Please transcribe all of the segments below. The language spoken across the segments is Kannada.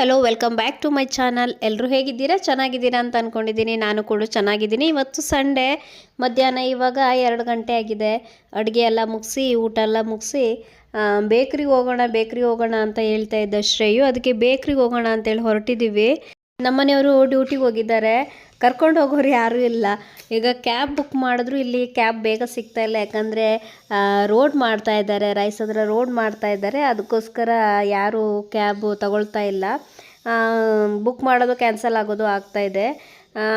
Hello welcome back to my channel ಎಲ್ಲರೂ ಹೇಗಿದ್ದೀರಾ? ಚೆನ್ನಾಗಿದ್ದೀರಾ ಅಂತ ಅಂದ್ಕೊಂಡಿದ್ದೀನಿ ನಾನು ಕೂಡ ಚೆನ್ನಾಗಿದ್ದೀನಿ. ಇವತ್ತು ಸಂಡೇ ಮಧ್ಯಾಹ್ನ ಇವಾಗ ಎರಡು ಗಂಟೆ ಆಗಿದೆ. ಅಡುಗೆ ಎಲ್ಲ ಮುಗಿಸಿ, ಊಟ ಎಲ್ಲ ಮುಗಿಸಿ ಬೇಕ್ರಿಗೆ ಹೋಗೋಣ ಬೇಕ್ರಿಗೆ ಹೋಗೋಣ ಅಂತ ಹೇಳ್ತಾ ಇದ್ದ ಶ್ರೇಯು. ಅದಕ್ಕೆ ಬೇಕ್ರಿಗೆ ಹೋಗೋಣ ಅಂತೇಳಿ ಹೊರಟಿದ್ದೀವಿ. ನಮ್ಮನೆಯವರು ಡ್ಯೂಟಿಗೆ ಹೋಗಿದ್ದಾರೆ. ಕರ್ಕೊಂಡು ಹೋಗೋರು ಯಾರೂ ಇಲ್ಲ. ಈಗ ಕ್ಯಾಬ್ ಬುಕ್ ಮಾಡಿದ್ರು ಇಲ್ಲಿ ಕ್ಯಾಬ್ ಬೇಗ ಸಿಗ್ತಾ ಇಲ್ಲ. ಯಾಕಂದರೆ ರೋಡ್ ಮಾಡ್ತಾ ಇದ್ದಾರೆ. ರೈಸ್ ಹತ್ರ ರೋಡ್ ಮಾಡ್ತಾ ಇದ್ದಾರೆ. ಅದಕ್ಕೋಸ್ಕರ ಯಾರೂ ಕ್ಯಾಬು ತಗೊಳ್ತಾ ಇಲ್ಲ. ಬುಕ್ ಮಾಡೋದು ಕ್ಯಾನ್ಸಲ್ ಆಗೋದು ಆಗ್ತಾ ಇದೆ.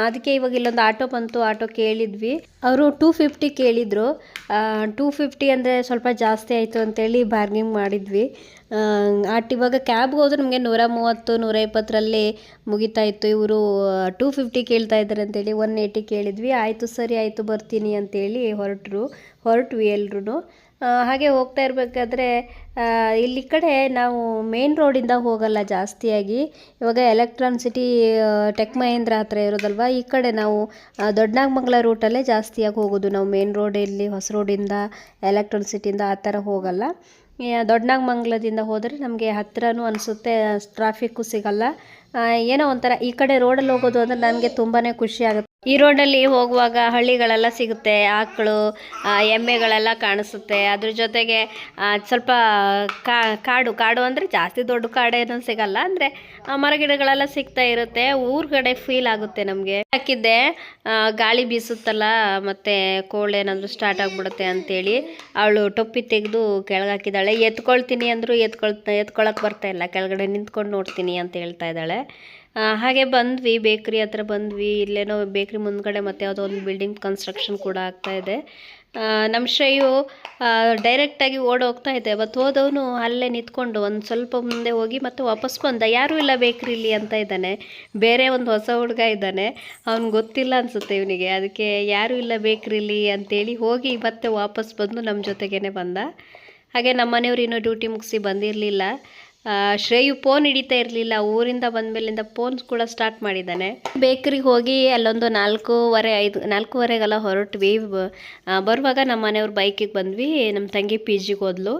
ಅದಕ್ಕೆ ಇವಾಗ ಇಲ್ಲೊಂದು ಆಟೋ ಬಂತು, ಆಟೋ ಕೇಳಿದ್ವಿ. ಅವರು ಟೂ ಫಿಫ್ಟಿ ಕೇಳಿದರು. ಟೂ ಫಿಫ್ಟಿ ಅಂದರೆ ಸ್ವಲ್ಪ ಜಾಸ್ತಿ ಆಯಿತು ಅಂತೇಳಿ ಬಾರ್ಗಿಂಗ್ ಮಾಡಿದ್ವಿ. ಆಟ್ ಇವಾಗ ಕ್ಯಾಬ್ಗೆ ಹೋದ್ರೆ ನಮಗೆ ನೂರ ಮೂವತ್ತು ನೂರ ಇಪ್ಪತ್ತರಲ್ಲಿ ಮುಗಿತಾ ಇತ್ತು. ಇವರು ಟೂ ಫಿಫ್ಟಿ ಕೇಳ್ತಾ ಇದ್ದಾರೆ ಅಂತೇಳಿ ಒನ್ ಏಯ್ಟಿ ಕೇಳಿದ್ವಿ. ಆಯಿತು ಸರಿ, ಆಯಿತು ಬರ್ತೀನಿ ಅಂತೇಳಿ ಹೊರಟರು, ಹೊರಟ್ವಿ ಎಲ್ರೂ ಹಾಗೆ ಹೋಗ್ತಾ ಇರಬೇಕಾದ್ರೆ ಇಲ್ಲಿ ಕಡೆ ನಾವು ಮೇನ್ ರೋಡಿಂದ ಹೋಗಲ್ಲ ಜಾಸ್ತಿಯಾಗಿ. ಇವಾಗ ಎಲೆಕ್ಟ್ರಾನ್ ಸಿಟಿ ಟೆಕ್ ಮಹೇಂದ್ರ ಹತ್ರ ಇರೋದಲ್ವ? ಈ ಕಡೆ ನಾವು ದೊಡ್ಡನಾಗಮಂಗ್ಲ ರೂಟಲ್ಲೇ ಜಾಸ್ತಿಯಾಗಿ ಹೋಗೋದು. ನಾವು ಮೇನ್ ರೋಡಲ್ಲಿ ಹೊಸ ರೋಡಿಂದ ಎಲೆಕ್ಟ್ರಾನ್ ಸಿಟಿಯಿಂದ ಆ ಥರ ಹೋಗಲ್ಲ. ದೊಡ್ಡನಾಗಮಂಗ್ಲದಿಂದ ಹೋದರೆ ನಮಗೆ ಹತ್ತಿರನೂ ಅನಿಸುತ್ತೆ ಟ್ರಾಫಿಕ್ಕು ಸಿಗಲ್ಲ. ಏನೋ ಒಂಥರ ಈ ಕಡೆ ರೋಡಲ್ಲಿ ಹೋಗೋದು ಅಂದರೆ ನನಗೆ ತುಂಬಾ ಖುಷಿ ಆಗುತ್ತೆ. ಈ ರೋಡಲ್ಲಿ ಹೋಗುವಾಗ ಹಳ್ಳಿಗಳೆಲ್ಲ ಸಿಗುತ್ತೆ, ಆಕಳು ಎಮ್ಮೆಗಳೆಲ್ಲ ಕಾಣಿಸುತ್ತೆ. ಅದ್ರ ಜೊತೆಗೆ ಸ್ವಲ್ಪ ಕಾಡು ಕಾಡು ಅಂದರೆ ಜಾಸ್ತಿ ದೊಡ್ಡ ಕಾಡೇನೂ ಸಿಗಲ್ಲ, ಅಂದರೆ ಮರಗಿಡಗಳೆಲ್ಲ ಸಿಗ್ತಾ ಇರುತ್ತೆ. ಊರ್ ಕಡೆ ಫೀಲ್ ಆಗುತ್ತೆ ನಮಗೆ. ಹಾಕಿದ್ದೆ ಗಾಳಿ ಬೀಸುತ್ತಲ್ಲ, ಮತ್ತೆ ಕೋಳ್ ಏನಾದರೂ ಸ್ಟಾರ್ಟ್ ಆಗಿಬಿಡುತ್ತೆ ಅಂತೇಳಿ, ಅವಳು ಟೊಪ್ಪಿ ತೆಗೆದು ಕೆಳಗಾಕಿದ್ದಾಳೆ. ಎತ್ಕೊಳ್ತೀನಿ ಅಂದರೂ ಎತ್ಕೊಳ್ ಎತ್ಕೊಳಕ್ಕೆ ಬರ್ತಾ ಇಲ್ಲ. ಕೆಳಗಡೆ ನಿಂತ್ಕೊಂಡು ನೋಡ್ತೀನಿ ಅಂತ ಹೇಳ್ತಾ ಇದ್ದಾಳೆ. ಹಾಗೆ ಬಂದ್ವಿ, ಬೇಕ್ರಿ ಹತ್ರ ಬಂದ್ವಿ, ಇಲ್ಲೇನೋ ಬೇಕ್ರಿ ಮುಂದ್ಗಡೆ ಮತ್ತೆ ಯಾವುದೋ ಒಂದು ಬಿಲ್ಡಿಂಗ್ ಕನ್ಸ್ಟ್ರಕ್ಷನ್ ಕೂಡ ಆಗ್ತಾ ಇದೆ. ನಮ್ಮ ಶ್ರೇಯು ಡೈರೆಕ್ಟಾಗಿ ಓಡೋಗ್ತಾ ಇದೆ ಅವತ್ತು ಹೋದವನು ಅಲ್ಲೇ ನಿಂತ್ಕೊಂಡು ಒಂದು ಸ್ವಲ್ಪ ಮುಂದೆ ಹೋಗಿ ಮತ್ತೆ ವಾಪಸ್ ಬಂದ. ಯಾರೂ ಇಲ್ಲ ಬೇಕ್ರಿಲಿ ಅಂತ ಇದ್ದಾನೆ, ಬೇರೆ ಒಂದು ಹೊಸ ಹುಡುಗ ಇದ್ದಾನೆ, ಅವ್ನು ಗೊತ್ತಿಲ್ಲ ಅನಿಸುತ್ತೆ ಇವನಿಗೆ. ಅದಕ್ಕೆ ಯಾರೂ ಇಲ್ಲ ಬೇಕ್ರಿಲಿ ಅಂತೇಳಿ ಹೋಗಿ ಮತ್ತೆ ವಾಪಸ್ ಬಂದು ನಮ್ಮ ಜೊತೆಗೇನೆ ಬಂದ. ಹಾಗೆ ನಮ್ಮ ಮನೆಯವ್ರು ಇನ್ನೂ ಡ್ಯೂಟಿ ಮುಗಿಸಿ ಬಂದಿರಲಿಲ್ಲ. ಶ್ರೇಯು ಫೋನ್ ಹಿಡಿತಾ ಇರಲಿಲ್ಲ. ಊರಿಂದ ಬಂದ ಮೇಲಿಂದ ಫೋನ್ಸ್ ಕೂಡ ಸ್ಟಾರ್ಟ್ ಮಾಡಿದ್ದಾನೆ. ಬೇಕ್ರಿಗೆ ಹೋಗಿ ಅಲ್ಲೊಂದು ನಾಲ್ಕೂವರೆ, ಐದು, ನಾಲ್ಕೂವರೆಗೆಲ್ಲ ಹೊರಟ್ವಿ. ಬರುವಾಗ ನಮ್ಮ ಮನೆಯವ್ರು ಬೈಕಿಗೆ ಬಂದ್ವಿ. ನಮ್ಮ ತಂಗಿ ಪಿ ಜಿಗೆ ಹೋದ್ಲು.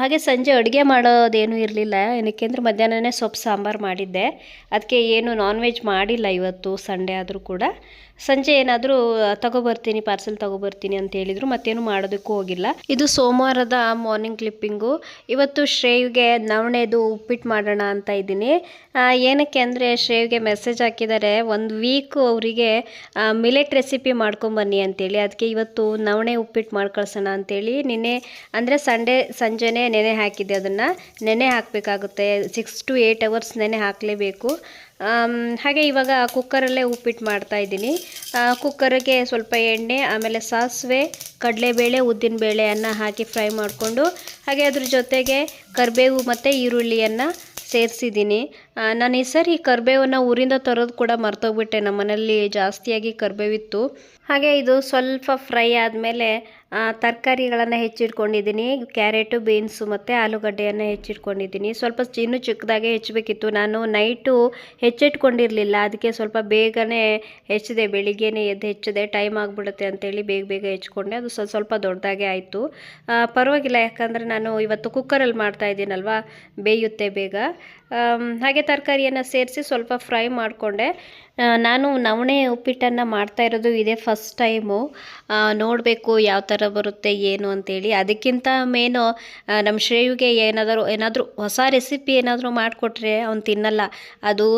ಹಾಗೆ ಸಂಜೆ ಅಡುಗೆ ಮಾಡೋದೇನೂ ಇರಲಿಲ್ಲ. ಏನಕ್ಕೆ ಅಂದರೆ ಮಧ್ಯಾಹ್ನನೇ ಸೊಪ್ಪು ಸಾಂಬಾರು ಮಾಡಿದ್ದೆ. ಅದಕ್ಕೆ ಏನು ನಾನ್ ವೆಜ್ ಮಾಡಿಲ್ಲ ಇವತ್ತು ಸಂಡೇ ಆದರೂ ಕೂಡ. ಸಂಜೆ ಏನಾದರೂ ತಗೋಬರ್ತೀನಿ ಪಾರ್ಸೆಲ್ ತಗೋಬರ್ತೀನಿ ಅಂತ ಹೇಳಿದರು, ಮತ್ತೇನು ಮಾಡೋದಕ್ಕೂ ಹೋಗಿಲ್ಲ. ಇದು ಸೋಮವಾರದ ಮಾರ್ನಿಂಗ್ ಕ್ಲಿಪ್ಪಿಂಗು ಇವತ್ತು ಶ್ರೇವ್ಗೆ ನವಣೆದು ಉಪ್ಪಿಟ್ಟು ಮಾಡೋಣ ಅಂತ ಇದ್ದೀನಿ. ಏನಕ್ಕೆ ಅಂದರೆ ಶ್ರೇವ್ಗೆ ಮೆಸೇಜ್ ಹಾಕಿದ್ದಾರೆ, ಒಂದು ವೀಕ್ ಅವರಿಗೆ ಮಿಲೆಟ್ ರೆಸಿಪಿ ಮಾಡ್ಕೊಂಬನ್ನಿ ಅಂತೇಳಿ. ಅದಕ್ಕೆ ಇವತ್ತು ನವಣೆ ಉಪ್ಪಿಟ್ಟು ಮಾಡ್ಕಳ್ಸೋಣ ಅಂತೇಳಿ. ನಿನ್ನೆ, ಅಂದರೆ ಸಂಡೇ, ಸಂಜೆನೇ ನೆನೆ ಹಾಕಿದ್ದೆ ಅದನ್ನು. ನೆನೆ ಹಾಕಬೇಕಾಗುತ್ತೆ. ಸಿಕ್ಸ್ ಟು ಏಯ್ಟ್ ಅವರ್ಸ್ ನೆನೆ ಹಾಕಲೇಬೇಕು. ಹಾಗೆ ಇವಾಗ ಕುಕ್ಕರಲ್ಲೇ ಉಪ್ಪಿಟ್ಟು ಮಾಡ್ತಾ ಇದ್ದೀನಿ. ಕುಕ್ಕರಿಗೆ ಸ್ವಲ್ಪ ಎಣ್ಣೆ, ಆಮೇಲೆ ಸಾಸಿವೆ, ಕಡಲೆಬೇಳೆ, ಉದ್ದಿನಬೇಳೆಯನ್ನು ಹಾಕಿ ಫ್ರೈ ಮಾಡಿಕೊಂಡು, ಹಾಗೆ ಅದ್ರ ಜೊತೆಗೆ ಕರಿಬೇವು ಮತ್ತು ಈರುಳ್ಳಿಯನ್ನು ಸೇರಿಸಿದ್ದೀನಿ. ನಾನು ಈ ಸರಿ ಕರಿಬೇವನ್ನ ಊರಿಂದ ತರೋದು ಕೂಡ ಮರ್ತೋಗ್ಬಿಟ್ಟೆ. ನಮ್ಮ ಮನೇಲಿ ಜಾಸ್ತಿಯಾಗಿ ಕರಿಬೇವಿತ್ತು. ಹಾಗೆ ಇದು ಸ್ವಲ್ಪ ಫ್ರೈ ಆದಮೇಲೆ ತರಕಾರಿಗಳನ್ನು ಹೆಚ್ಚಿಟ್ಕೊಂಡಿದ್ದೀನಿ, ಕ್ಯಾರೆಟು, ಬೀನ್ಸು ಮತ್ತು ಆಲೂಗಡ್ಡೆಯನ್ನು ಹೆಚ್ಚಿಟ್ಕೊಂಡಿದ್ದೀನಿ. ಸ್ವಲ್ಪ ಇನ್ನೂ ಚಿಕ್ಕದಾಗೆ ಹೆಚ್ಚಬೇಕಿತ್ತು. ನಾನು ನೈಟು ಹೆಚ್ಚಿಟ್ಕೊಂಡಿರಲಿಲ್ಲ. ಅದಕ್ಕೆ ಸ್ವಲ್ಪ ಬೇಗನೆ ಹೆಚ್ಚಿದೆ. ಬೆಳಿಗ್ಗೆನೇ ಎದ್ದು ಹೆಚ್ಚಿದೆ. ಟೈಮ್ ಆಗಿಬಿಡುತ್ತೆ ಅಂತೇಳಿ ಬೇಗ ಬೇಗ ಹೆಚ್ಕೊಂಡೆ ಅದು ಸ್ವಲ್ಪ ಸ್ವಲ್ಪ ದೊಡ್ಡದಾಗೆ ಆಯಿತು. ಪರವಾಗಿಲ್ಲ. ಯಾಕಂದರೆ ನಾನು ಇವತ್ತು ಕುಕ್ಕರಲ್ಲಿ ಮಾಡ್ತಾ ಇದ್ದೀನಲ್ವಾ? ಬೇಯುತ್ತೆ ಬೇಗ. ಹಾಗೆ ತರಕಾರಿಯನ್ನು ಸೇರಿಸಿ ಸ್ವಲ್ಪ ಫ್ರೈ ಮಾಡಿಕೊಂಡೆ. ನಾನು ನವಣೆ ಉಪ್ಪಿಟ್ಟನ್ನು ಮಾಡ್ತಾ ಇರೋದು ಇದೇ ಫಸ್ಟ್ ಟೈಮು. ನೋಡಬೇಕು ಯಾವ ಥರ ಬರುತ್ತೆ, ಏನು ಅಂತೇಳಿ. ಅದಕ್ಕಿಂತ ಮೇನು ನಮ್ಮ ಶ್ರೇಯುಗೆ ಏನಾದರೂ ಏನಾದರೂ ಹೊಸ ರೆಸಿಪಿ ಏನಾದರೂ ಮಾಡಿಕೊಟ್ರೆ ಅವ್ನು ತಿನ್ನಲ್ಲ. ಅದು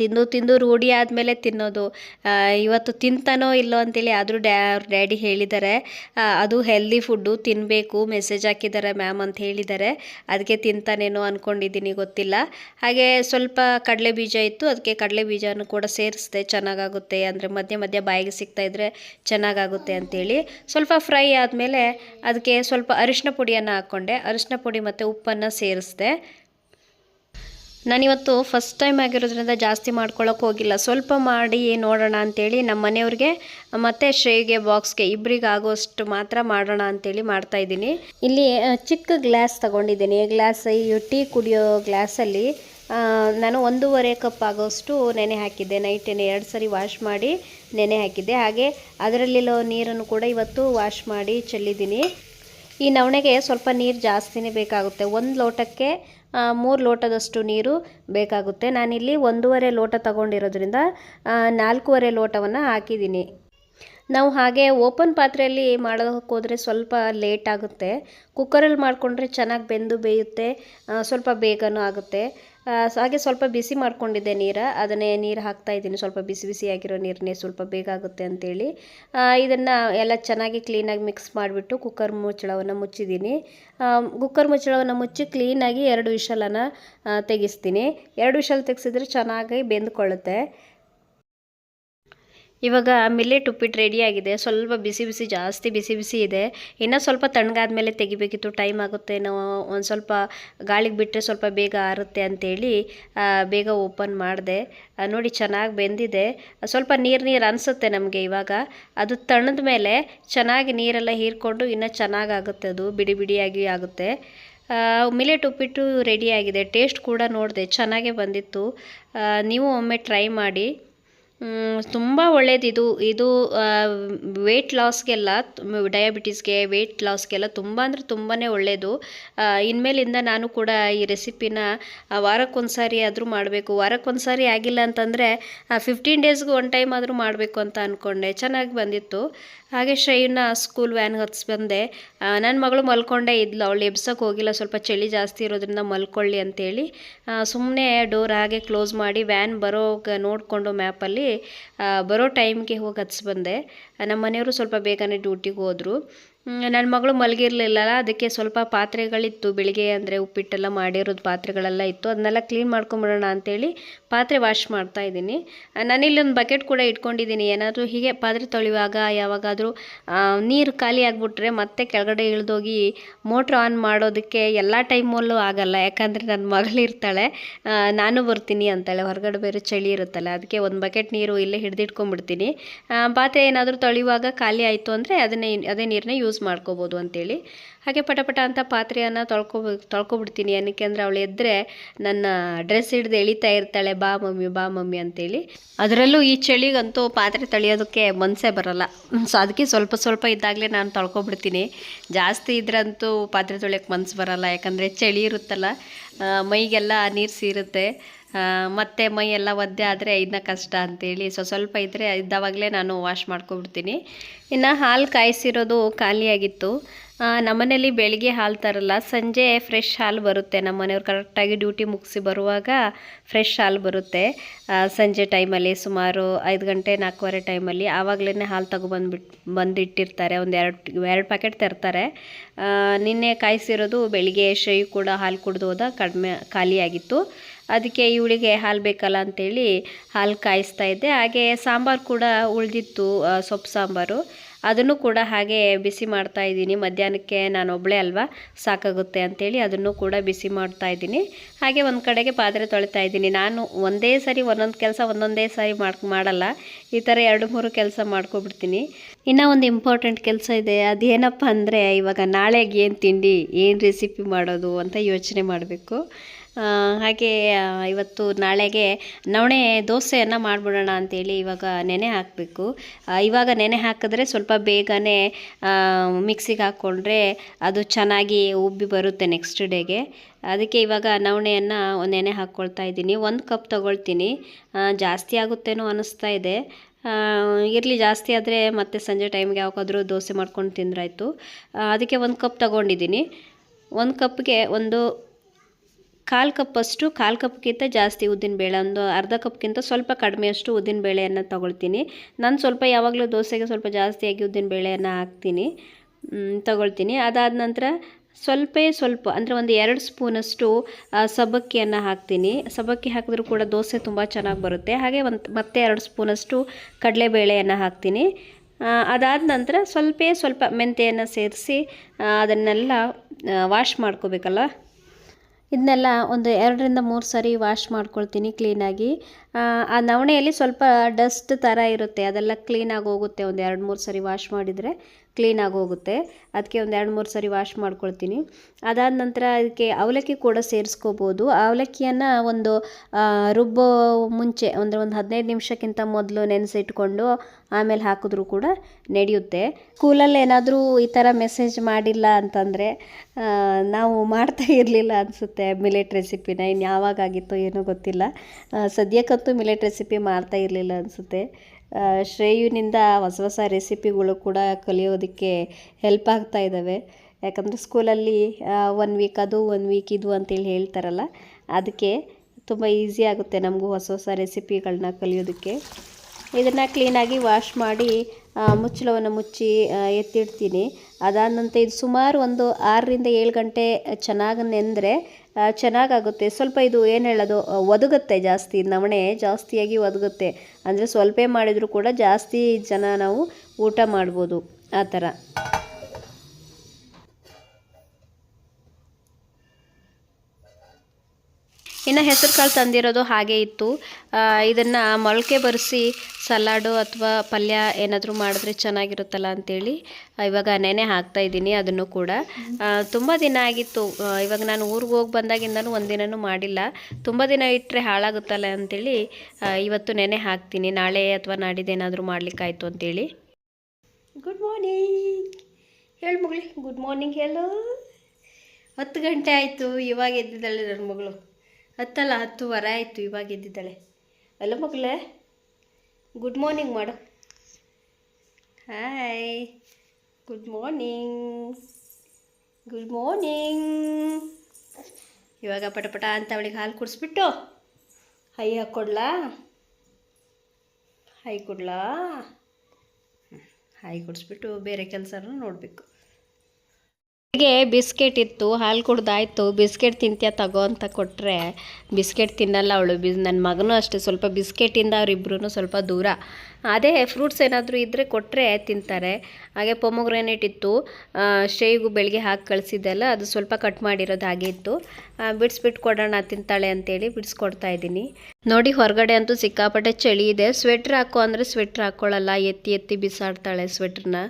ತಿಂದು ತಿಂದು ರೂಢಿ ಆದಮೇಲೆ ತಿನ್ನೋದು. ಇವತ್ತು ತಿಂತಾನೋ ಇಲ್ಲೋ ಅಂತೇಳಿ ಆದರೂ ಡ್ಯಾ, ಡ್ಯಾಡಿ ಹೇಳಿದ್ದಾರೆ. ಅದು ಹೆಲ್ದಿ ಫುಡ್ಡು ತಿನ್ನಬೇಕು ಮೆಸೇಜ್ ಹಾಕಿದ್ದಾರೆ ಮ್ಯಾಮ್ ಅಂತ ಹೇಳಿದ್ದಾರೆ. ಅದಕ್ಕೆ ತಿಂತಾನೇನೋ ಅಂದ್ಕೊಂಡಿದ್ದೀನಿ ಗೊತ್ತಿಲ್ಲ. ಹಾಗೆ ಸ್ವಲ್ಪ ಕಡಲೆ ಬೀಜ ಇತ್ತು, ಅದಕ್ಕೆ ಕಡಲೆ ಬೀಜನೂ ಕೂಡ ಸೇರಿಸಿದೆ, ಚೆನ್ನಾಗಾಗುತ್ತೆ. ಅಂದರೆ ಮಧ್ಯೆ ಮಧ್ಯೆ ಬಾಯಿಗೆ ಸಿಗ್ತಾ ಇದ್ದರೆ ಚೆನ್ನಾಗಾಗುತ್ತೆ ಅಂತೇಳಿ. ಸ್ವಲ್ಪ ಫ್ರೈ ಆದಮೇಲೆ ಅದಕ್ಕೆ ಸ್ವಲ್ಪ ಅರಿಶಿನ ಪುಡಿಯನ್ನು ಹಾಕ್ಕೊಂಡೆ. ಅರಿಶಿನ ಪುಡಿ ಮತ್ತು ಉಪ್ಪನ್ನು ಸೇರಿಸಿದೆ. ನಾನಿವತ್ತು ಫಸ್ಟ್ ಟೈಮ್ ಆಗಿರೋದ್ರಿಂದ ಜಾಸ್ತಿ ಮಾಡ್ಕೊಳ್ಳೋಕೆ ಹೋಗಿಲ್ಲ. ಸ್ವಲ್ಪ ಮಾಡಿ ನೋಡೋಣ ಅಂತೇಳಿ ನಮ್ಮ ಮನೆಯವ್ರಿಗೆ, ಮತ್ತು ಶ್ರೇಗೆ ಬಾಕ್ಸ್ಗೆ ಇಬ್ಬರಿಗೆ ಆಗೋಷ್ಟು ಮಾತ್ರ ಮಾಡೋಣ ಅಂತೇಳಿ ಮಾಡ್ತಾಯಿದ್ದೀನಿ ಇಲ್ಲಿ ಚಿಕ್ಕ ಗ್ಲಾಸ್ ತಗೊಂಡಿದ್ದೀನಿ. ಗ್ಲಾಸ್, ಈ ಟೀ ಕುಡಿಯೋ ಗ್ಲಾಸಲ್ಲಿ ನಾನು ಒಂದೂವರೆ ಕಪ್ ಆಗೋಷ್ಟು ನೆನೆ ಹಾಕಿದ್ದೆ. ನೈಟೇನೆ ಎರಡು ಸರಿ ವಾಶ್ ಮಾಡಿ ನೆನೆ ಹಾಕಿದ್ದೆ. ಹಾಗೆ ಅದರಲ್ಲಿರೋ ನೀರನ್ನು ಕೂಡ ಇವತ್ತು ವಾಶ್ ಮಾಡಿ ಚೆಲ್ಲಿದ್ದೀನಿ. ಈ ನವಣೆಗೆ ಸ್ವಲ್ಪ ನೀರು ಜಾಸ್ತಿನೇ ಬೇಕಾಗುತ್ತೆ. ಒಂದು ಲೋಟಕ್ಕೆ ಮೂರು ಲೋಟದಷ್ಟು ನೀರು ಬೇಕಾಗುತ್ತೆ. ನಾನಿಲ್ಲಿ ಒಂದೂವರೆ ಲೋಟ ತಗೊಂಡಿರೋದ್ರಿಂದ ನಾಲ್ಕೂವರೆ ಲೋಟವನ್ನು ಹಾಕಿದ್ದೀನಿ. ನಾವು ಹಾಗೆ ಓಪನ್ ಪಾತ್ರೆಯಲ್ಲಿ ಮಾಡೋದಕ್ಕೆ ಸ್ವಲ್ಪ ಲೇಟ್ ಆಗುತ್ತೆ. ಕುಕ್ಕರಲ್ಲಿ ಮಾಡಿಕೊಂಡ್ರೆ ಚೆನ್ನಾಗಿ ಬೆಂದು ಬೇಯುತ್ತೆ ಸ್ವಲ್ಪ ಬೇಗನೂ ಆಗುತ್ತೆ. ಹಾಗೆ ಸ್ವಲ್ಪ ಬಿಸಿ ಮಾಡಿಕೊಂಡಿದ್ದೆ ನೀರು. ಅದನ್ನೇ ನೀರು ಹಾಕ್ತಾ ಇದ್ದೀನಿ. ಸ್ವಲ್ಪ ಬಿಸಿ ಬಿಸಿಯಾಗಿರೋ ನೀರನ್ನೇ ಸ್ವಲ್ಪ ಬೇಗ ಆಗುತ್ತೆ ಅಂತೇಳಿ. ಇದನ್ನು ಎಲ್ಲ ಚೆನ್ನಾಗಿ ಕ್ಲೀನಾಗಿ ಮಿಕ್ಸ್ ಮಾಡಿಬಿಟ್ಟು ಕುಕ್ಕರ್ ಮುಚ್ಚಳವನ್ನು ಮುಚ್ಚಿದ್ದೀನಿ. ಕುಕ್ಕರ್ ಮುಚ್ಚಳವನ್ನು ಮುಚ್ಚಿ ಕ್ಲೀನಾಗಿ ಎರಡು ವಿಶಲನ್ನು ತೆಗೆಸ್ತೀನಿ. ಎರಡು ವಿಶಲ್ ತೆಗೆಸಿದ್ರೆ ಚೆನ್ನಾಗಿ ಬೆಂದ್ಕೊಳ್ಳುತ್ತೆ. ಇವಾಗ ಮಿಲ್ಲೆಟ್ ಉಪ್ಪಿಟ್ಟು ರೆಡಿಯಾಗಿದೆ ಸ್ವಲ್ಪ ಬಿಸಿ ಬಿಸಿ, ಜಾಸ್ತಿ ಬಿಸಿ ಬಿಸಿ ಇದೆ. ಇನ್ನೂ ಸ್ವಲ್ಪ ತಣ್ಣಗಾದ್ಮೇಲೆ ತೆಗಿಬೇಕಿತ್ತು. ಟೈಮ್ ಆಗುತ್ತೆ ನಾವು ಒಂದು ಸ್ವಲ್ಪ ಗಾಳಿಗೆ ಬಿಟ್ಟರೆ ಸ್ವಲ್ಪ ಬೇಗ ಆರುತ್ತೆ ಅಂತೇಳಿ ಬೇಗ ಓಪನ್ ಮಾಡಿದೆ. ನೋಡಿ ಚೆನ್ನಾಗಿ ಬೆಂದಿದೆ. ಸ್ವಲ್ಪ ನೀರು ನೀರು ಅನಿಸುತ್ತೆ ನಮಗೆ ಇವಾಗ. ಅದು ತಣ್ಣದ ಮೇಲೆ ಚೆನ್ನಾಗಿ ನೀರೆಲ್ಲ ಹೀರ್ಕೊಂಡು ಇನ್ನೂ ಚೆನ್ನಾಗಾಗುತ್ತೆ ಅದು, ಬಿಡಿ ಬಿಡಿಯಾಗಿ ಆಗುತ್ತೆ. ಮಿಲೆಟ್ ಉಪ್ಪಿಟ್ಟು ರೆಡಿಯಾಗಿದೆ ಟೇಸ್ಟ್ ಕೂಡ ನೋಡಿದೆ, ಚೆನ್ನಾಗೇ ಬಂದಿತ್ತು. ನೀವು ಒಮ್ಮೆ ಟ್ರೈ ಮಾಡಿ. ತುಂಬ ಒಳ್ಳೆಯದಿದು ಇದು. ವೆಯ್ಟ್ ಲಾಸ್ಗೆಲ್ಲ ಡಯಾಬಿಟೀಸ್ಗೆ ವೆಯ್ಟ್ ಲಾಸ್ಗೆಲ್ಲ ತುಂಬ ಅಂದರೆ ತುಂಬಾ ಒಳ್ಳೆಯದು ಇನ್ಮೇಲಿಂದ ನಾನು ಕೂಡ ಈ ರೆಸಿಪಿನ ವಾರಕ್ಕೊಂದು ಸಾರಿ ಆದರೂ ಮಾಡಬೇಕು. ವಾರಕ್ಕೊಂದು ಸಾರಿ ಆಗಿಲ್ಲ ಅಂತಂದರೆ ಫಿಫ್ಟೀನ್ ಡೇಸ್ಗೆ ಒನ್ ಟೈಮ್ ಆದರೂ ಮಾಡಬೇಕು ಅಂತ ಅಂದ್ಕೊಂಡೆ ಚೆನ್ನಾಗಿ ಬಂದಿತ್ತು. ಹಾಗೆ ಶ್ರೇಯನ್ನ ಸ್ಕೂಲ್ ವ್ಯಾನ್ ಹತ್ಸಿ ಬಂದೆ. ನನ್ನ ಮಗಳು ಮಲ್ಕೊಂಡೇ ಇದ್ಲು. ಅವಳು ಎಬ್ಸಕ್ಕೆ ಹೋಗಿಲ್ಲ. ಸ್ವಲ್ಪ ಚಳಿ ಜಾಸ್ತಿ ಇರೋದ್ರಿಂದ ಮಲ್ಕೊಳ್ಳಿ ಅಂತೇಳಿ. ಸುಮ್ಮನೆ ಡೋರ್ ಹಾಗೆ ಕ್ಲೋಸ್ ಮಾಡಿ ವ್ಯಾನ್ ಬರೋಗ ನೋಡಿಕೊಂಡು ಮ್ಯಾಪಲ್ಲಿ ಬರೋ ಟೈಮ್ಗೆ ಹೋಗಿ ಹತ್ಸಿ ಬಂದೆ. ನಮ್ಮ ಮನೆಯವರು ಸ್ವಲ್ಪ ಬೇಗನೆ ಡ್ಯೂಟಿಗೆ ಹೋದರು. ನನ್ನ ಮಗಳು ಮಲಗಿರ್ಲಿಲ್ಲಲ್ಲ, ಅದಕ್ಕೆ ಸ್ವಲ್ಪ ಪಾತ್ರೆಗಳಿತ್ತು, ಬೆಳಿಗ್ಗೆ ಅಂದರೆ ಉಪ್ಪಿಟ್ಟೆಲ್ಲ ಮಾಡಿರೋದು ಪಾತ್ರೆಗಳೆಲ್ಲ ಇತ್ತು, ಅದನ್ನೆಲ್ಲ ಕ್ಲೀನ್ ಮಾಡ್ಕೊಂಬಿಡೋಣ ಅಂತೇಳಿ ಪಾತ್ರೆ ವಾಶ್ ಮಾಡ್ತಾ ಇದ್ದೀನಿ. ನಾನಿಲ್ಲಿ ಒಂದು ಬಕೆಟ್ ಕೂಡ ಇಟ್ಕೊಂಡಿದ್ದೀನಿ, ಏನಾದರೂ ಹೀಗೆ ಪಾತ್ರೆ ತೊಳೆಯುವಾಗ, ಯಾವಾಗಾದರೂ ನೀರು ಖಾಲಿ ಆಗಿಬಿಟ್ರೆ ಮತ್ತೆ ಕೆಳಗಡೆ ಇಳಿದೋಗಿ ಮೋಟ್ರ್ ಆನ್ ಮಾಡೋದಕ್ಕೆ ಎಲ್ಲ ಟೈಮಲ್ಲೂ ಆಗಲ್ಲ, ಯಾಕಂದರೆ ನನ್ನ ಮಗಳಿರ್ತಾಳೆ ನಾನು ಬರ್ತೀನಿ ಅಂತಾಳೆ, ಹೊರಗಡೆ ಬೇರೆ ಚಳಿ ಇರುತ್ತಲ್ಲ, ಅದಕ್ಕೆ ಒಂದು ಬಕೆಟ್ ನೀರು ಇಲ್ಲೇ ಹಿಡಿದಿಟ್ಕೊಂಡ್ಬಿಡ್ತೀನಿ. ಪಾತ್ರೆ ಏನಾದರೂ ತೊಳೆಯುವಾಗ ಖಾಲಿ ಆಯಿತು ಅಂದರೆ ಅದನ್ನೇ, ಅದೇ ನೀರನ್ನ ಯೂಸ್ ಮಾಡ್ಕೋಬೋದು ಅಂತೇಳಿ ಹಾಗೆ ಪಟ ಪಟ ಅಂತ ಪಾತ್ರೆಯನ್ನು ತೊಳ್ಕೊಬೇಕು ತೊಳ್ಕೊಬಿಡ್ತೀನಿ ಏನಕ್ಕೆ ಅಂದರೆ ಅವಳು ಎದ್ದರೆ ನನ್ನ ಡ್ರೆಸ್ ಹಿಡ್ದು ಎಳಿತಾ ಇರ್ತಾಳೆ, ಬಾ ಮಮ್ಮಿ ಬಾ ಮಮ್ಮಿ ಅಂತೇಳಿ. ಅದರಲ್ಲೂ ಈ ಚಳಿಗಂತೂ ಪಾತ್ರೆ ತೊಳೆಯೋದಕ್ಕೆ ಮನಸ್ಸೇ ಬರಲ್ಲ. ಸೊ ಅದಕ್ಕೆ ಸ್ವಲ್ಪ ಸ್ವಲ್ಪ ಇದ್ದಾಗಲೇ ನಾನು ತೊಳ್ಕೊಬಿಡ್ತೀನಿ. ಜಾಸ್ತಿ ಇದ್ರಂತೂ ಪಾತ್ರೆ ತೊಳೆಯೋಕ್ಕೆ ಮನಸ್ಸು ಬರಲ್ಲ. ಯಾಕಂದರೆ ಚಳಿ ಇರುತ್ತಲ್ಲ ಮೈಗೆಲ್ಲ ನೀರು ಸೀರುತ್ತೆ. ಮತ್ತು ಮೈ ಎಲ್ಲ ಒದ್ದೆ ಆದರೆ ಇದನ್ನ ಕಷ್ಟ ಅಂತೇಳಿ. ಸೊ ಸ್ವಲ್ಪ ಇದ್ದರೆ ಇದ್ದಾವಾಗಲೇ ನಾನು ವಾಶ್ ಮಾಡ್ಕೊಬಿಡ್ತೀನಿ. ಇನ್ನು ಹಾಲು ಕಾಯಿಸಿರೋದು ಖಾಲಿಯಾಗಿತ್ತು. ನಮ್ಮನೇಲಿ ಬೆಳಿಗ್ಗೆ ಹಾಲು ತರಲ್ಲ, ಸಂಜೆ ಫ್ರೆಶ್ ಹಾಲು ಬರುತ್ತೆ. ನಮ್ಮ ಮನೆಯವ್ರು ಕರೆಕ್ಟಾಗಿ ಡ್ಯೂಟಿ ಮುಗಿಸಿ ಬರುವಾಗ ಫ್ರೆಶ್ ಹಾಲು ಬರುತ್ತೆ. ಸಂಜೆ ಟೈಮಲ್ಲಿ ಸುಮಾರು ಐದು ಗಂಟೆ, ನಾಲ್ಕೂವರೆ ಟೈಮಲ್ಲಿ ಆವಾಗಲೇ ಹಾಲು ತಗೊಬಂದ್ಬಿಟ್ಟು ಬಂದಿಟ್ಟಿರ್ತಾರೆ. ಒಂದು ಎರಡು ಎರಡು ಪ್ಯಾಕೆಟ್ ತರ್ತಾರೆ. ನಿನ್ನೆ ಕಾಯಿಸಿರೋದು ಬೆಳಿಗ್ಗೆ ಶೈ ಕೂಡ ಹಾಲು ಕುಡಿದು ಹೋದ, ಕಡಿಮೆ ಖಾಲಿಯಾಗಿತ್ತು. ಅದಕ್ಕೆ ಇವಳಿಗೆ ಹಾಲು ಬೇಕಲ್ಲ ಅಂತೇಳಿ ಹಾಲು ಕಾಯಿಸ್ತಾ ಇದ್ದೆ. ಹಾಗೆ ಸಾಂಬಾರು ಕೂಡ ಉಳಿದಿತ್ತು ಸೊಪ್ಪು ಸಾಂಬಾರು. ಅದನ್ನು ಕೂಡ ಹಾಗೆ ಬಿಸಿ ಮಾಡ್ತಾ ಇದ್ದೀನಿ. ಮಧ್ಯಾಹ್ನಕ್ಕೆ ನಾನು ಒಬ್ಬಳೇ ಅಲ್ವಾ? ಸಾಕಾಗುತ್ತೆ ಅಂತೇಳಿ ಅದನ್ನು ಕೂಡ ಬಿಸಿ ಮಾಡ್ತಾ ಇದ್ದೀನಿ. ಹಾಗೆ ಒಂದು ಕಡೆಗೆ ಪಾತ್ರೆ ತೊಳಿತಾ ಇದ್ದೀನಿ. ನಾನು ಒಂದೇ ಸರಿ ಒಂದೊಂದು ಕೆಲಸ ಒಂದೊಂದೇ ಸಾರಿ ಮಾಡ್ ಮಾಡಲ್ಲ. ಈ ಥರ ಎರಡು ಮೂರು ಕೆಲಸ ಮಾಡ್ಕೊಬಿಡ್ತೀನಿ. ಇನ್ನೂ ಒಂದು ಇಂಪಾರ್ಟೆಂಟ್ ಕೆಲಸ ಇದೆ. ಅದೇನಪ್ಪ ಅಂದರೆ ಇವಾಗ ನಾಳೆಗೆ ಏನು ತಿಂಡಿ, ಏನು ರೆಸಿಪಿ ಮಾಡೋದು ಅಂತ ಯೋಚನೆ ಮಾಡಬೇಕು. ಹಾಗೆ ಇವತ್ತು ನಾಳೆಗೆ ನವಣೆ ದೋಸೆಯನ್ನು ಮಾಡಿಬಿಡೋಣ ಅಂತೇಳಿ ಇವಾಗ ನೆನೆ ಹಾಕಬೇಕು. ಇವಾಗ ನೆನೆ ಹಾಕಿದ್ರೆ ಸ್ವಲ್ಪ ಬೇಗನೆ ಮಿಕ್ಸಿಗೆ ಹಾಕ್ಕೊಂಡ್ರೆ ಅದು ಚೆನ್ನಾಗಿ ಉಬ್ಬಿ ಬರುತ್ತೆ ನೆಕ್ಸ್ಟ್ ಡೇಗೆ ಅದಕ್ಕೆ ಇವಾಗ ನವಣೆಯನ್ನು ನೆನೆ ಹಾಕ್ಕೊಳ್ತಾ ಇದ್ದೀನಿ. ಒಂದು ಕಪ್ ತೊಗೊಳ್ತೀನಿ. ಜಾಸ್ತಿ ಆಗುತ್ತೇನೋ ಅನ್ನಿಸ್ತಾ ಇದೆ. ಇರಲಿ, ಜಾಸ್ತಿ ಆದರೆ ಮತ್ತೆ ಸಂಜೆ ಟೈಮ್ಗೆ ಯಾವಾಗಾದರೂ ದೋಸೆ ಮಾಡ್ಕೊಂಡು ತಿಂದ್ರಾಯ್ತು. ಅದಕ್ಕೆ ಒಂದು ಕಪ್ ತೊಗೊಂಡಿದ್ದೀನಿ. ಒಂದು ಕಪ್ಗೆ ಒಂದು ಕಾಲು ಕಪ್ಪಷ್ಟು ಕಾಲು ಕಪ್ಗಿಂತ ಜಾಸ್ತಿ ಉದ್ದಿನಬೇಳೆ ಒಂದು ಅರ್ಧ ಕಪ್ಗಿಂತ ಸ್ವಲ್ಪ ಕಡಿಮೆಯಷ್ಟು ಉದ್ದಿನಬೇಳೆಯನ್ನು ತೊಗೊಳ್ತೀನಿ. ನಾನು ಸ್ವಲ್ಪ ಯಾವಾಗಲೂ ದೋಸೆಗೆ ಸ್ವಲ್ಪ ಜಾಸ್ತಿಯಾಗಿ ಉದ್ದಿನಬೇಳೆಯನ್ನು ಹಾಕ್ತೀನಿ. ಮ್, ತಗೊಳ್ತೀನಿ. ಅದಾದ ನಂತರ ಸ್ವಲ್ಪ ಸ್ವಲ್ಪ ಅಂದರೆ ಒಂದು ಎರಡು ಸ್ಪೂನಷ್ಟು ಸಬ್ಬಕ್ಕಿಯನ್ನು ಹಾಕ್ತೀನಿ. ಸಬ್ಬಕ್ಕಿ ಹಾಕಿದ್ರೂ ಕೂಡ ದೋಸೆ ತುಂಬ ಚೆನ್ನಾಗಿ ಬರುತ್ತೆ. ಹಾಗೆ ಒಂದು ಮತ್ತೆ ಎರಡು ಸ್ಪೂನಷ್ಟು ಕಡಲೆಬೇಳೆಯನ್ನು ಹಾಕ್ತೀನಿ. ಅದಾದ ನಂತರ ಸ್ವಲ್ಪ ಸ್ವಲ್ಪ ಮೆಂತೆಯನ್ನು ಸೇರಿಸಿ ಅದನ್ನೆಲ್ಲ ವಾಶ್ ಮಾಡ್ಕೋಬೇಕಲ್ಲ? ಇದನ್ನೆಲ್ಲ ಒಂದು ಎರಡರಿಂದ ಮೂರು ಸರಿ ವಾಶ್ ಮಾಡ್ಕೊಳ್ತೀನಿ ಕ್ಲೀನಾಗಿ. ಆ, ನವಣೆಯಲ್ಲಿ ಸ್ವಲ್ಪ ಡಸ್ಟ್ ಥರ ಇರುತ್ತೆ. ಅದೆಲ್ಲ ಕ್ಲೀನಾಗಿ ಹೋಗುತ್ತೆ. ಒಂದು ಎರಡು ಮೂರು ಸರಿ ವಾಶ್ ಮಾಡಿದರೆ ಕ್ಲೀನಾಗಿ ಹೋಗುತ್ತೆ. ಅದಕ್ಕೆ ಒಂದು ಎರಡು ಮೂರು ಸರಿ ವಾಶ್ ಮಾಡ್ಕೊಳ್ತೀನಿ. ಅದಾದ ನಂತರ ಅದಕ್ಕೆ ಅವಲಕ್ಕಿ ಕೂಡ ಸೇರಿಸ್ಕೋಬೋದು. ಅವಲಕ್ಕಿಯನ್ನು ಒಂದು ರುಬ್ಬೋ ಮುಂಚೆ ಅಂದರೆ ಒಂದು ಹದಿನೈದು ನಿಮಿಷಕ್ಕಿಂತ ಮೊದಲು ನೆನೆಸಿಟ್ಕೊಂಡು ಆಮೇಲೆ ಹಾಕಿದ್ರೂ ಕೂಡ ನಡೆಯುತ್ತೆ. ಸ್ಕೂಲಲ್ಲಿ ಏನಾದರೂ ಈ ಥರ ಮೆಸೇಜ್ ಮಾಡಿಲ್ಲ ಅಂತಂದರೆ ನಾವು ಮಾಡ್ತಾ ಇರಲಿಲ್ಲ ಅನಿಸುತ್ತೆ. ಮಿಲೆಟ್ ರೆಸಿಪಿನ ಇನ್ನು ಯಾವಾಗ ಆಗಿತ್ತೋ ಏನೋ ಗೊತ್ತಿಲ್ಲ. ಆ, ಸದ್ಯಕ್ಕಂತೂ ಮಿಲೆಟ್ ರೆಸಿಪಿ ಮಾಡ್ತಾ ಇರಲಿಲ್ಲ ಅನಿಸುತ್ತೆ. ಶ್ರೇಯುನಿಂದ ಹೊಸ ಹೊಸ ರೆಸಿಪಿಗಳು ಕೂಡ ಕಲಿಯೋದಕ್ಕೆ ಹೆಲ್ಪ್ ಆಗ್ತಾ ಇದ್ದಾವೆ ಯಾಕಂದರೆ ಸ್ಕೂಲಲ್ಲಿ ಒನ್ ವೀಕ್ ಅದು ಒನ್ ವೀಕ್ ಇದು ಅಂತೇಳಿ ಹೇಳ್ತಾರಲ್ಲ, ಅದಕ್ಕೆ ತುಂಬ ಈಸಿ ಆಗುತ್ತೆ ನಮಗೂ ಹೊಸ ಹೊಸ ರೆಸಿಪಿಗಳನ್ನ ಕಲಿಯೋದಕ್ಕೆ. ಇದನ್ನು ಕ್ಲೀನಾಗಿ ವಾಶ್ ಮಾಡಿ ಮುಚ್ಚಳವನ್ನು ಮುಚ್ಚಿ ಎತ್ತಿಡ್ತೀನಿ. ಅದಾದ ನಂತರ ಇದು ಸುಮಾರು ಒಂದು ಆರರಿಂದ ಏಳು ಗಂಟೆ ಚೆನ್ನಾಗಿ ನೆಂದರೆ ಚೆನ್ನಾಗಾಗುತ್ತೆ. ಸ್ವಲ್ಪ ಇದು ಏನು ಹೇಳೋದು ಒದಗುತ್ತೆ ಜಾಸ್ತಿ, ನವಣೆ ಜಾಸ್ತಿಯಾಗಿ ಒದಗುತ್ತೆ. ಅಂದರೆ ಸ್ವಲ್ಪ ಮಾಡಿದರೂ ಕೂಡ ಜಾಸ್ತಿ ಜನ ನಾವು ಊಟ ಮಾಡ್ಬೋದು, ಆ ಥರ. ಇನ್ನು ಹೆಸರು ಕಾಳು ತಂದಿರೋದು ಹಾಗೆ ಇತ್ತು. ಇದನ್ನು ಮೊಳಕೆ ಬರೆಸಿ ಸಲಾಡು ಅಥವಾ ಪಲ್ಯ ಏನಾದರೂ ಮಾಡಿದ್ರೆ ಚೆನ್ನಾಗಿರುತ್ತಲ್ಲ ಅಂತೇಳಿ ಆ, ಇವಾಗ ನೆನೆ ಹಾಕ್ತಾ ಇದ್ದೀನಿ ಅದನ್ನು ಕೂಡ. ತುಂಬ ದಿನ ಆಗಿತ್ತು. ಇವಾಗ ನಾನು ಊರಿಗೆ ಹೋಗಿ ಬಂದಾಗಿಂದನೂ ದಿನವೂ ಮಾಡಿಲ್ಲ. ತುಂಬ ದಿನ ಇಟ್ಟರೆ ಹಾಳಾಗುತ್ತಲ್ಲ ಅಂತೇಳಿ ಆ, ಇವತ್ತು ನೆನೆ ಹಾಕ್ತೀನಿ. ನಾಳೆ ಅಥವಾ ನಾಡಿದ್ದೇನಾದರೂ ಮಾಡ್ಲಿಕ್ಕಾಯ್ತು ಅಂತೇಳಿ. ಗುಡ್ ಮಾರ್ನಿಂಗ್ ಹೇಳು ಮಗಳಿ. ಗುಡ್ ಮಾರ್ನಿಂಗ್ ಹೇಳು ಹತ್ತು ಗಂಟೆ ಆಯಿತು. ಇವಾಗ ಎದ್ದಿದ್ದಾಳೆ ನನ್ನ ಮಗಳು. ಹತ್ತಲ್ಲ ಹತ್ತುವರೆ ಆಯಿತು, ಇವಾಗ ಎದ್ದಿದ್ದಾಳೆ. ಅಲ್ಲ ಮಗಳೇ ಗುಡ್ ಮಾರ್ನಿಂಗ್ ಮಾಡು. Hi good morning good morning ಇವಾಗ ಪಟ ಪಟ ಅಂತ ಅವಳಿಗೆ ಹಾಲು ಕುಡಿಸ್ಬಿಟ್ಟು, ಹೈ ಹಾಕ್ಕೊಡ್ಲಾ ಹೈ ಕೊಡ್ಲಾ. ಹೈ ಕುಡಿಸ್ಬಿಟ್ಟು ಬೇರೆ ಕೆಲಸನೂ ನೋಡಬೇಕು. ಹೀಗೆ ಬಿಸ್ಕೆಟ್ ಇತ್ತು, ಹಾಲು ಕುಡ್ದಾಯ್ತು, ಬಿಸ್ಕೆಟ್ ತಿಂತೀಯ ತಗೋ ಅಂತ ಕೊಟ್ಟರೆ ಬಿಸ್ಕೆಟ್ ತಿನ್ನಲ್ಲ ಅವಳು. ಬಿಸ್ ನನ್ನ ಮಗನೂ ಅಷ್ಟೇ, ಸ್ವಲ್ಪ ಬಿಸ್ಕೆಟಿಂದ ಅವರಿಬ್ರು ಸ್ವಲ್ಪ ದೂರ. ಅದೇ ಫ್ರೂಟ್ಸ್ ಏನಾದರೂ ಇದ್ದರೆ ಕೊಟ್ಟರೆ ತಿಂತಾರೆ. ಹಾಗೆ ಪೊಮೊಗ್ರೆನೇಟ್ ಇತ್ತು. ಶೇಗು ಬೆಳಿಗ್ಗೆ ಹಾಕಿ ಕಳಿಸಿದ್ದೆಲ್ಲ, ಅದು ಸ್ವಲ್ಪ ಕಟ್ ಮಾಡಿರೋದು ಹಾಗೆ ಇತ್ತು. ಬಿಡಿಸ್ಬಿಟ್ಟು ಕೊಡೋಣ, ತಿಂತಾಳೆ ಅಂತೇಳಿ ಬಿಡಿಸ್ಕೊಡ್ತಾ ಇದ್ದೀನಿ. ನೋಡಿ, ಹೊರಗಡೆ ಅಂತೂ ಸಿಕ್ಕಾಪಟ್ಟೆ ಚಳಿ ಇದೆ. ಸ್ವೆಟ್ರ್ ಹಾಕೋ ಅಂದರೆ ಸ್ವೆಟ್ರ್ ಹಾಕ್ಕೊಳ್ಳಲ್ಲ ಎತ್ತಿ ಎತ್ತಿ ಬಿಸಾಡ್ತಾಳೆ ಸ್ವೆಟ್ರನ್ನ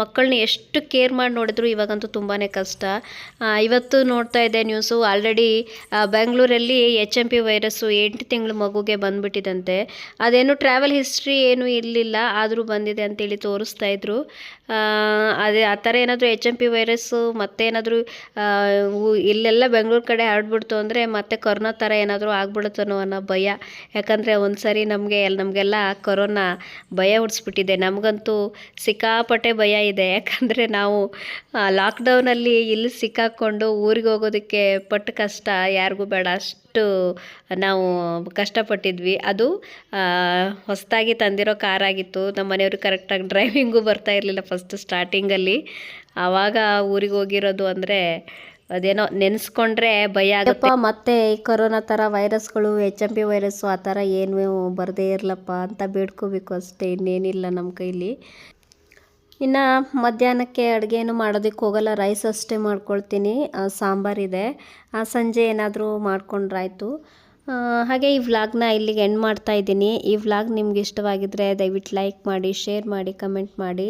ಮಕ್ಕಳನ್ನ ಎಷ್ಟು ಕೇರ್ ಮಾಡಿ ನೋಡಿದ್ರು ಇವಾಗಂತೂ ತುಂಬಾ ಕಷ್ಟ. ಇವತ್ತು ನೋಡ್ತಾ ಇದೆ ನ್ಯೂಸು ಆಲ್ರೆಡಿ ಬೆಂಗಳೂರಲ್ಲಿ ಎಚ್ ಎಂ ಪಿ ವೈರಸ್ಸು ಎಂಟು ತಿಂಗಳು ಮಗುಗೆ ಬಂದ್ಬಿಟ್ಟಿದಂತೆ. ಅದೇನು ಟ್ರಾವೆಲ್ ಹಿಸ್ಟ್ರಿ ಏನೂ ಇರಲಿಲ್ಲ, ಆದರೂ ಬಂದಿದೆ ಅಂತೇಳಿ ತೋರಿಸ್ತಾ ಇದ್ರು. ಅದೇ ಆ ಥರ ಏನಾದರೂ ಎಚ್ ಎಂ ಪಿ ವೈರಸ್ಸು ಮತ್ತೇನಾದರೂ ಇಲ್ಲೆಲ್ಲ ಬೆಂಗಳೂರು ಕಡೆ ಹರಡ್ಬಿಡ್ತು ಅಂದರೆ ಮತ್ತೆ ಕೊರೋನಾ ಥರ ಏನಾದರೂ ಆಗ್ಬಿಡುತ್ತೋ ಅನ್ನೋ ಭಯ. ಯಾಕಂದರೆ ಒಂದು ಸರಿ ನಮಗೆ ನಮಗೆಲ್ಲ ಕೊರೋನಾ ಭಯ ಹುಡ್ಸ್ಬಿಟ್ಟಿದೆ ನಮಗಂತೂ ಸಿಕ್ಕಾಪಟ್ಟೆ ಭಯ ಇದೆ. ಯಾಕಂದರೆ ನಾವು ಲಾಕ್ಡೌನಲ್ಲಿ ಇಲ್ಲಿ ಸಿಕ್ಕಾಕ್ಕೊಂಡು ಊರಿಗೆ ಹೋಗೋದಕ್ಕೆ ಪಟ್ಟು ಕಷ್ಟ ಯಾರಿಗೂ ಬೇಡ. ಅಷ್ಟು ನಾವು ಕಷ್ಟಪಟ್ಟಿದ್ವಿ. ಅದು ಹೊಸದಾಗಿ ತಂದಿರೋ ಕಾರಾಗಿತ್ತು ನಮ್ಮ ಮನೆಯವರು ಕರೆಕ್ಟಾಗಿ ಡ್ರೈವಿಂಗು ಬರ್ತಾ ಇರಲಿಲ್ಲ ಫಸ್ಟ್ ಸ್ಟಾರ್ಟಿಂಗಲ್ಲಿ ಆವಾಗ ಊರಿಗೆ ಹೋಗಿರೋದು ಅಂದರೆ ಅದೇನೋ ನೆನೆಸ್ಕೊಂಡ್ರೆ ಭಯ ಆಗಪ್ಪ ಮತ್ತೆ ಈ ಕೊರೋನಾ ಥರ ವೈರಸ್ಗಳು ಎಚ್ ಎಂ ಪಿ ವೈರಸ್ಸು ಆ ಥರ ಏನು ಬರದೇ ಇರಲಪ್ಪ ಅಂತ ಬೇಡ್ಕೋಬೇಕು ಅಷ್ಟೇ, ಇನ್ನೇನಿಲ್ಲ ನಮ್ಮ ಕೈಲಿ. ಇನ್ನು ಮಧ್ಯಾಹ್ನಕ್ಕೆ ಏನು ಮಾಡೋದಕ್ಕೆ ಹೋಗಲ್ಲ, ರೈಸ್ ಅಷ್ಟೇ ಮಾಡ್ಕೊಳ್ತೀನಿ. ಸಾಂಬಾರಿದೆ ಸಂಜೆ ಏನಾದರೂ ಮಾಡ್ಕೊಂಡ್ರಾಯ್ತು. ಹಾಗೆ ಈ ವ್ಲಾಗ್ನ ಇಲ್ಲಿಗೆ ಎಂಡ್ ಮಾಡ್ತಾ ಇದ್ದೀನಿ. ಈ ವ್ಲಾಗ್ ನಿಮ್ಗೆ ಇಷ್ಟವಾಗಿದ್ದರೆ ದಯವಿಟ್ಟು ಲೈಕ್ ಮಾಡಿ, ಶೇರ್ ಮಾಡಿ, ಕಮೆಂಟ್ ಮಾಡಿ.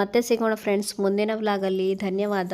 ಮತ್ತೆ ಸಿಗೋಣ ಫ್ರೆಂಡ್ಸ್ ಮುಂದಿನ ವ್ಲಾಗಲ್ಲಿ. ಧನ್ಯವಾದ.